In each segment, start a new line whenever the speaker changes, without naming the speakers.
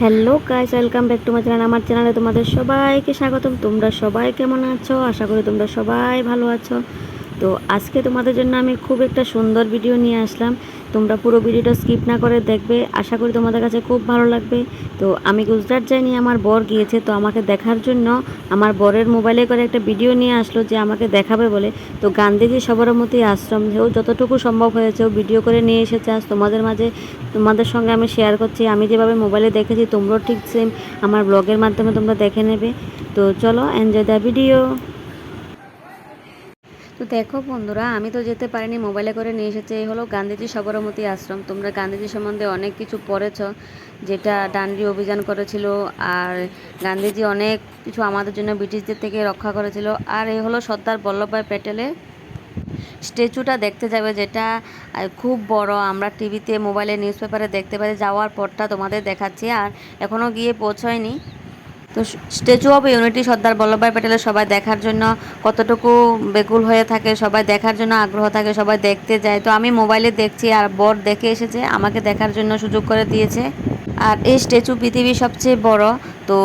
Hello guys, welcome back to my channel. আমার চ্যানেলে তোমাদের সবাইকে স্বাগতম। তোমরা সবাই কেমন আছো? আশা করি তোমরা সবাই ভালো আছো। তো আজকে তোমাদের জন্য আমি খুব একটা সুন্দর ভিডিও নিয়ে আসলাম। তোমরা পুরো ভিডিওটা স্কিপ না করে দেখবে। আশা করি তোমাদের কাছে খুব ভালো লাগবে। তো আমি গুজরাট যাইনি, আমার বর গিয়েছে, তো আমাকে দেখার জন্য আমার বরের মোবাইলে করে একটা ভিডিও নিয়ে আসলো যে আমাকে দেখাবে বলে। তো গান্ধীজি সবরমতী আশ্রম ও যতটুকু সম্ভব হয়েছে, ও ভিডিও করে নিয়ে এসেছে। আজ তোমাদের মাঝে তোমাদের সঙ্গে আমি শেয়ার করছি। আমি যেভাবে মোবাইলে দেখেছি, তোমরাও ঠিক সেম আমার ব্লগের মাধ্যমে তোমরা দেখে নেবে। তো চলো এনজয় দ্য ভিডিও তো দেখো বন্ধুরা, আমি তো যেতে পারিনি, মোবাইলে করে নিয়ে এসেছে। এই হলো গান্ধীজি সবরমতী আশ্রম। তোমরা গান্ধীজি সম্বন্ধে অনেক কিছু পড়েছ, যেটা ডান্ডি অভিযান করেছিল, আর গান্ধীজি অনেক কিছু আমাদের জন্য ব্রিটিশদের থেকে রক্ষা করেছিল। আর এই হলো সর্দার বল্লভভাই প্যাটেলের স্ট্যাচুটা দেখতে যাবে, যেটা খুব বড়। আমরা টিভিতে, মোবাইলে নিউজ পেপারে দেখতে পারি, যাওয়ার পরটা তোমাদের দেখাচ্ছি, আর এখনও গিয়ে পৌঁছয়নি। তো statue of unity Sardar Vallabhbhai প্যাটেলের সবাই দেখার জন্য কতটুকু বেকুল হয়ে থাকে, সবাই দেখার জন্য আগ্রহ থাকে, সবাই দেখতে যায়। তো আমি মোবাইলে দেখছি আর বর দেখে এসেছে, আমাকে দেখার জন্য সুযোগ করে দিয়েছে। আর এই স্ট্যাচু পৃথিবীর সবচেয়ে বড়, তো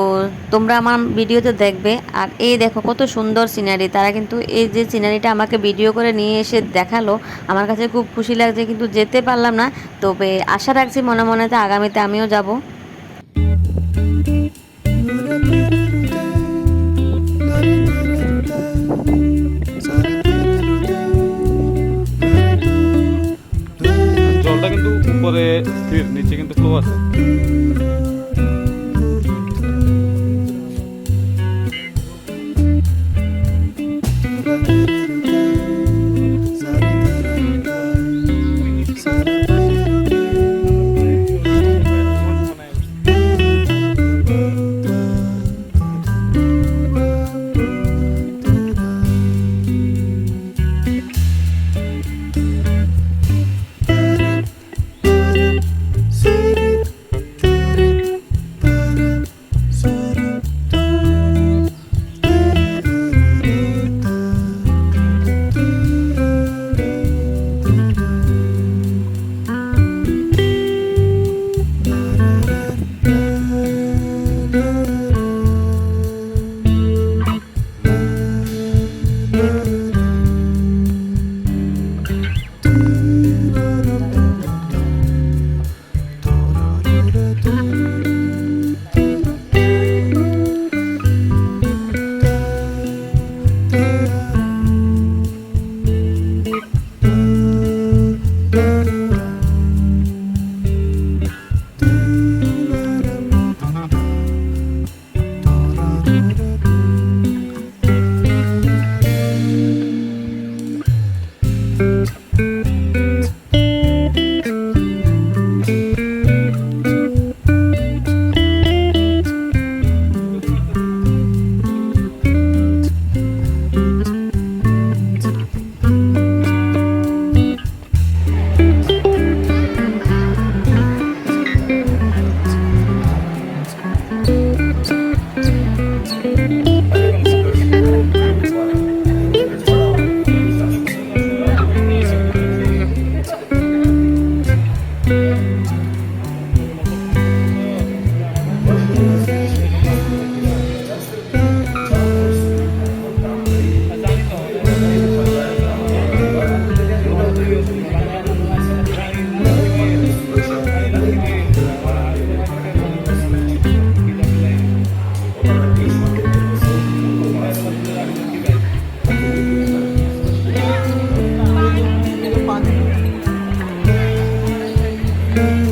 তোমরা আমার ভিডিওতে দেখবে। আর এই দেখো কত সুন্দর সিনারি তারা কিন্তু এই যে সিনারিটা আমাকে ভিডিও করে নিয়ে এসে দেখাল, আমার কাছে খুব খুশি লাগছে, কিন্তু যেতে পারলাম না। তবে আশা রাখছি মনে মনেতে আগামীতে আমিও যাব।
উপরে স্থির নিচে কিন্তু ফ্লো আছে।
thank you Thank you.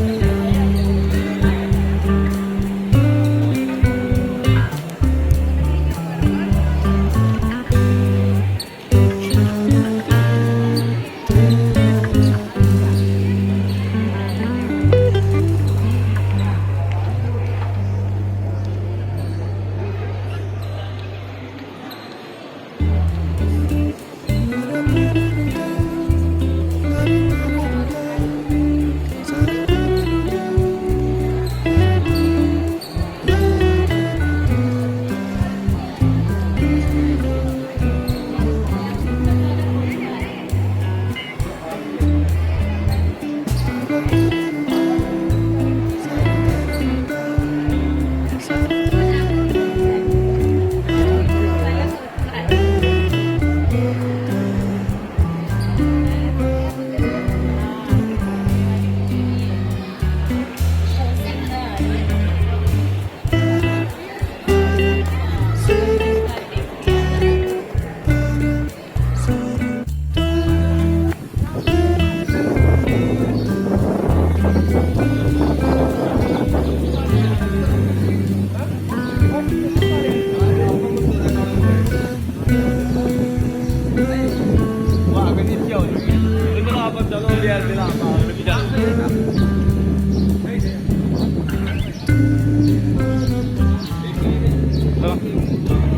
এই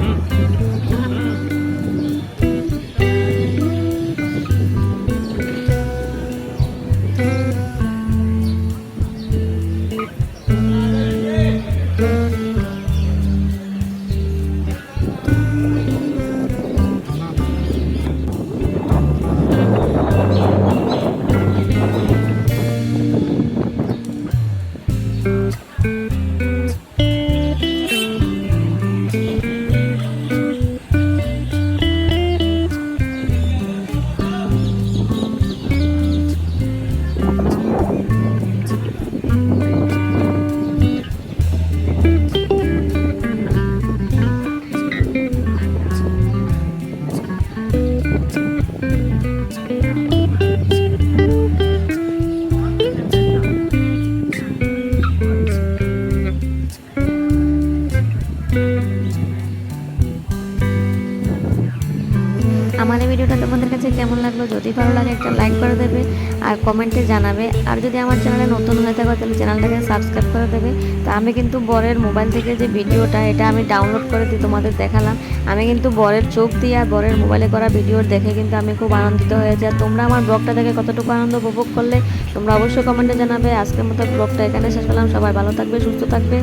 ভিডিওটা তোমাদের কাছে কেমন লাগল? যদি ভালো লাগে একটা লাইক করে দেবে আর কমেন্টে জানাবে। আর যদি আমার চ্যানেলে নতুন হয়ে থাকো, তাহলে চ্যানেলটাকে সাবস্ক্রাইব করে দেবে। তো আমি কিন্তু বরের মোবাইল থেকে যে ভিডিওটা এটা আমি ডাউনলোড করে দিয়ে তোমাদের দেখালাম। আমি কিন্তু বরের চোখ দিয়ে আর বরের মোবাইলে করা ভিডিও দেখে কিন্তু আমি খুব আনন্দিত হয়েছি। আর তোমরা আমার ব্লগটা দেখে কতটুকু আনন্দ উপভোগ করলে, তোমরা অবশ্যই কমেন্টে জানাবে। আজকের মতো ব্লগটা এখানে শেষ করলাম। সবাই ভালো থাকবে, সুস্থ থাকবে।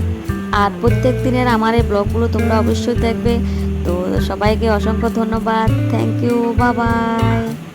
আর প্রত্যেক দিনের আমার এই ব্লগগুলো তোমরা অবশ্যই দেখবে। সবাইকে অসংখ্য ধন্যবাদ। Thank you bye bye